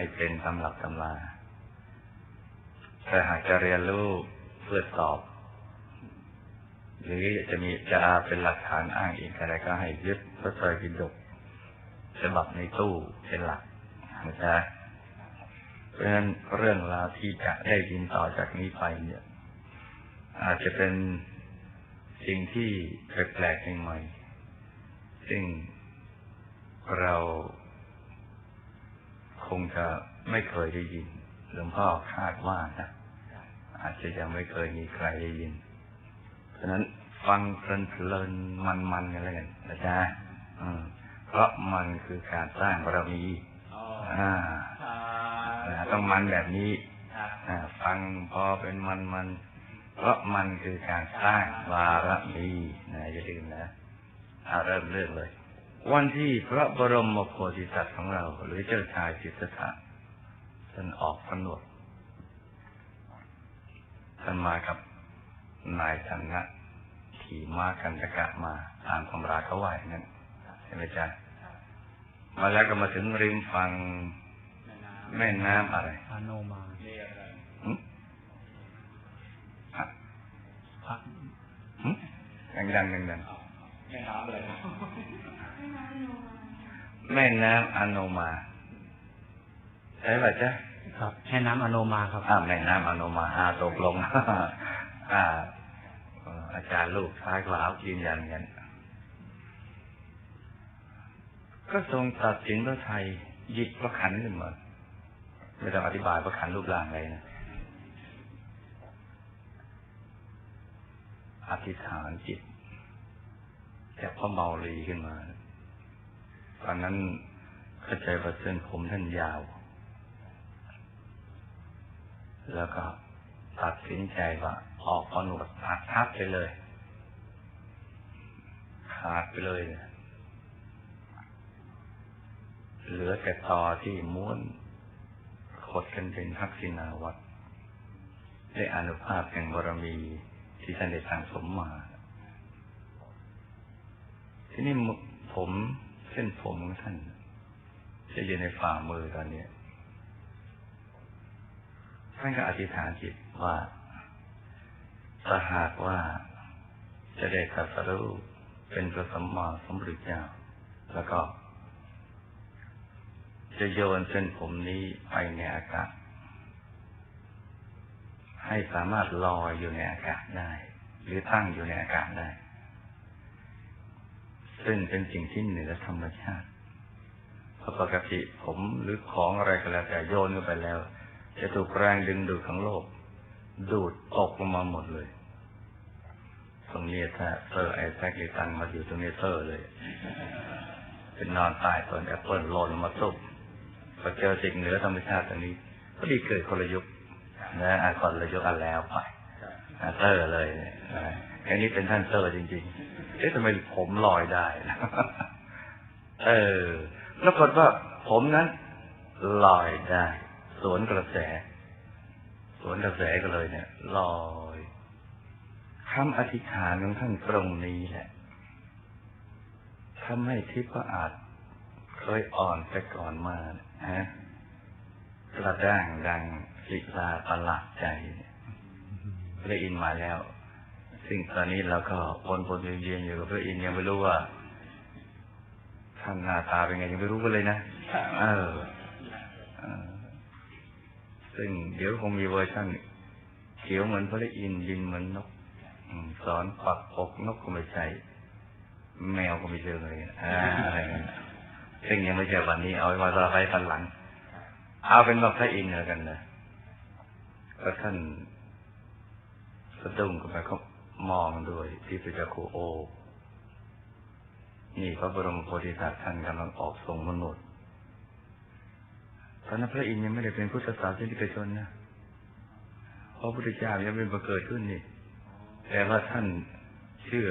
ให้เป็นตำหลักตำลาแต่หากจะเรียนรู้เพื่อสอบ หรือจะมีจะเป็นหลักฐานอ้างอิงอะไรก็ให้ยึดพระไตรปิฎกฉบับในตู้เป็นหลักนะจ๊ะเพราะฉะนั้นเรื่องราวที่จะได้ยินต่อจากนี้ไปเนี่ย อาจจะเป็นสิ่งที่แปลกๆใหม่ๆซึ่งเรา คงจะไม่เคยได้ยินหลวงพ่อคาดว่านะอาจจะยังไม่เคยมีใครได้ยินเพราะนั้นฟังเพลินๆมันๆกันเลยกันนะจ๊ะเพราะมันคือการสร้างบารมีอ่าต้องมันแบบนี้ฟังพอเป็นมันมันเพราะมันคือการสร้างบารมีนะอย่าลืมนะเอาเริ่มเรื่องเลย วันที่พระบรมโพธิสัตว์ของเรา หรือเจ้าชายจิตตถะท่านออกผนวดท่านมากับนายชันนะขี่ม้ากันตะกะมาตามตำราเขาไหวนั่นใช่ไหมจ๊ะมาแล้วก็มาถึงริมฝั่งแม่น้ำอะไรอโนมาหึฮะพักหึดังดังดังดัง แม่น้ำอะไรแม่น้ำอโนมาใช่ป่ะจ๊ะครับแม่น้ำอโนมาครับอ่าแม่น้ำอโนมาอาตกลงอ่าเอ่ออาจารย์ลูกซ้ายขวายืนยันกันก็ทรงตัดสินพระไทยหยิบพระขันขึ้นมาไม่ต้องอธิบายพระขันรูปร่างอะไรนะอธิษฐานจิต จากพระเมาลีขึ้นมา ตอนนั้นเข้าใจว่าเส้นผมท่านยาว แล้วก็ตัดสินใจว่า ออกพนวดตัดทับไปเลย ขาดไปเลย เหลือแต่ตอที่ม้วนขดกันเป็นทักษิณาวัตรได้อนุภาพแห่งบารมีที่ท่านได้สั่งสมมา ที่นี่ผมเส้นผมของท่าน จะอยู่ในฝ่ามือตอนนี้ท่านก็อธิษฐานจิตว่าถ้าหากว่าจะได้ตรัสรู้เป็นพระสัมมาสัมพุทธเจ้า แล้วก็ จะโยนเส้นผมนี้ไปในอากาศ ให้สามารถลอยอยู่ในอากาศได้ หรือตั้งอยู่ในอากาศได้ ซึ่งเป็นสิ่งที่เหนือธรรมชาติเพราะปกติผมหรือของอะไรก็แล้วแต่โยนเข้าไปแล้ว จะถูกแรงดึงดูดของโลก ดูดตกลงมาหมดเลย ตรงนี้ถ้าเซอร์ไอแซคลิตันมาอยู่ตรงนี้เซอร์เลย เป็นนอนตายต้นแอปเปิลหล่นมาตุบพอเจอสิ่งเหนือธรรมชาติตรงนี้ ก็ดีเกิดคนละยุคนะอะคนละยุคอันแล้วไป เซอร์เลยเนี่ยนะอันนี้เป็นท่านเซอร์จริงๆเอ๊ะทำไมผมลอยได้ เออแล้วกฏว่าผมนั้นลอยได้ สวนกระแส สวนกระแสก็เลยเนี่ยลอยคำอธิษฐานของท่านตรงนี้แหละทำให้ทิพย์อาจเคยอ่อนแต่ก่อนมาฮะกระด้างดังศิลาประหลาดใจ ระอินทร์มาแล้ว ซึ่งตอนนี้เราก็วนวนเวียนๆอยู่กับพระอินทร์ยังไม่รู้ว่าท่านหน้าตาเป็นไงยังไม่รู้กันเลยนะเออเออซึ่งเดี๋ยวคงมีเวอร์ชันเขียวเหมือนพระอินทร์ยินเหมือนนกอืมสอนปักปกนกก็ไม่ใช่แมวก็ไม่เจอเลยอ่าอะไรเงี้ยซึ่งยังไม่เจอวันนี้เอาไว้มาต่อไปฟันหลัง เอาเป็นว่าพระอินทร์แล้วกันนะก็ท่านสะดุ้งขึ้นไปเขามองด้วยที่พระเจ้าโคโอ นี่พระบรมโพธิสัตว์ท่านกำลังออกทรงมนุษย์ตอนนั้นพระอินทร์ยังไม่ได้เป็นพุทธศาสนิกชนนะเพราะพุทธเจ้ายังไม่มาเกิดขึ้นนี่ แต่ว่าท่านเชื่อ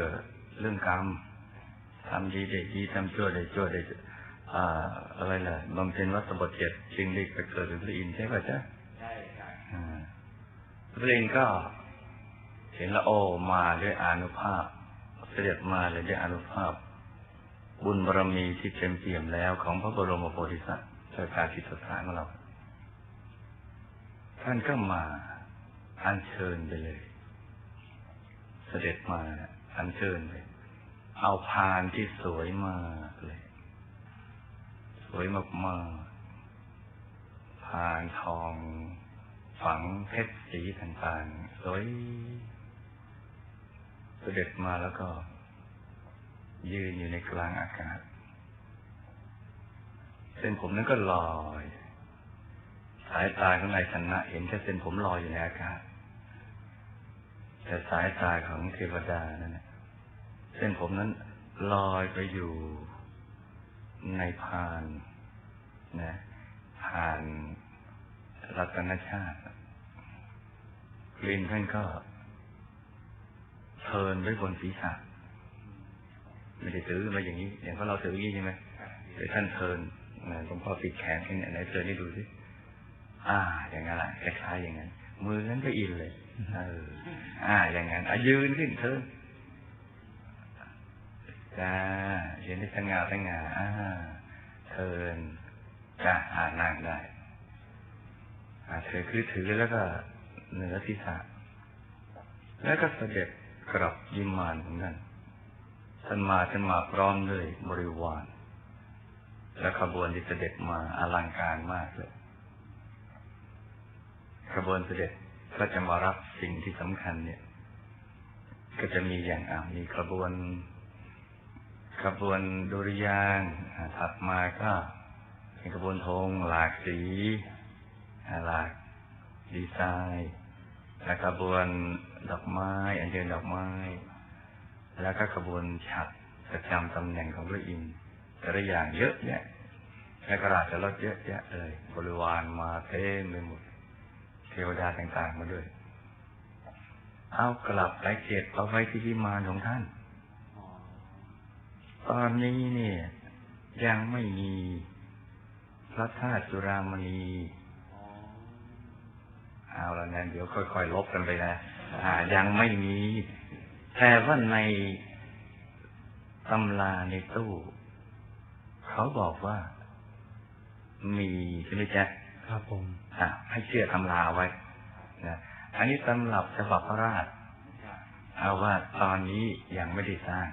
เรื่องกรรมทำดีได้ดีทำชั่วได้ชั่วได้อ่าอะไรล่ะบำเพ็ญวัตบทเจ็ดจึงได้ไปเกิดเป็นพระอินทร์ใช่ป่ะจ๊ะใช่ครับอ่าพระอินทร์ก็ เห็นแล้วโอมาด้วยอานุภาพ เสด็จมาเลยด้วยอานุภาพ บุญบารมีที่เต็มเปี่ยมแล้วของพระบรมโพธิสัตว์เจ้าชายสิทธัตถะของเรา ท่านก็มาอัญเชิญไปเลย เสด็จมาอัญเชิญไปเอาพานที่สวยมากเลย สวยมากๆพานทอง ฝังเพชรสีต่างๆ สวย เสด็จมาแล้วก็ ยืนอยู่ในกลางอากาศ เส้นผมนั้นก็ลอย สายตาของนายชนะเห็นแค่เส้นผมลอยอยู่ในอากาศ แต่สายตาของเทวดานั้นเส้นผมนั้นลอยไปอยู่ในพานนะพานรัตนชาติกลิ่นท่านก็ เทินไว้บนศีรษะไม่ได้ถือมาอย่างนี้ อย่างพวกเราถืออย่างนี้ใช่ไหมหรือท่านเทินนะหลวงพ่อปิดแขนให้ไหนเทินให้ดูสิอ่า อย่างนั้นแหละคล้ายๆอย่างนั้น มือนั้นก็อินเลยเอออ่า อย่างนั้นอยืนขึ้นเทินจ้าเยืนได้สง่าสง่าอ่าเทินจ้าอ่านั่งได้อ่าเธอคือถือแล้วก็เหนือศีรษะแล้วก็เสด็จ กลับยิมมานของท่านท่านมาท่านมาพร้อมด้วยบริวารและขบวนที่เสด็จมาอลังการมากเลยขบวนเสด็จก็จะมารับสิ่งที่สำคัญเนี่ย ก็จะมีอย่างอ่ามีขบวน ขบวนดุริยางถัดมาก็เป็นขบวนธงหลากสีหลากดีไซน์และขบวน ดอกไม้ อันเชิญดอกไม้ แล้วก็ขบวนฉัตรประจำตำแหน่งของพระอินทร์แต่ละอย่างเยอะแยะและกระดาษจะลดเยอะแยะเลยบริวารมาเต็มไปหมด เทวดาต่างๆมาด้วย เอากลับไปเก็บเอาไว้ที่พิมานของท่าน ตอนนี้เนี่ย ยังไม่มีพระธาตุจุรามณีเอาละนะเดี๋ยวค่อยๆลบกันไปนะ ยังไม่มี แต่ว่าในตำราในตู้ เขาบอกว่า มีใช่ไหมจ๊ะครับผมอะให้เชื่อตำราไว้นะอันนี้ตำรับฉบับพระราชเอาว่าตอนนี้ยังไม่ได้สร้าง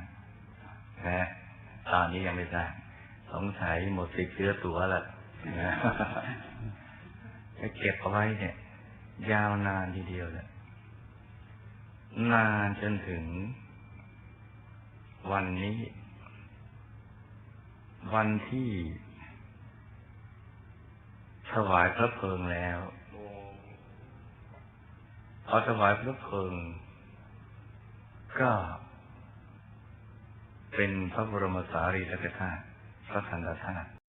นะตอนนี้ยังไม่สร้างสงสัยหมดสิทธิ์เชื้อตัวละนะจะเก็บเอาไว้เนี่ย ยาวนานทีเดียวเลย นานจนถึง วันนี้ วันที่ถวายพระเพลิงแล้วพอถวายพระเพลิง ก็เป็นพระบรมสารีริกธาตุพระสันตธาตุ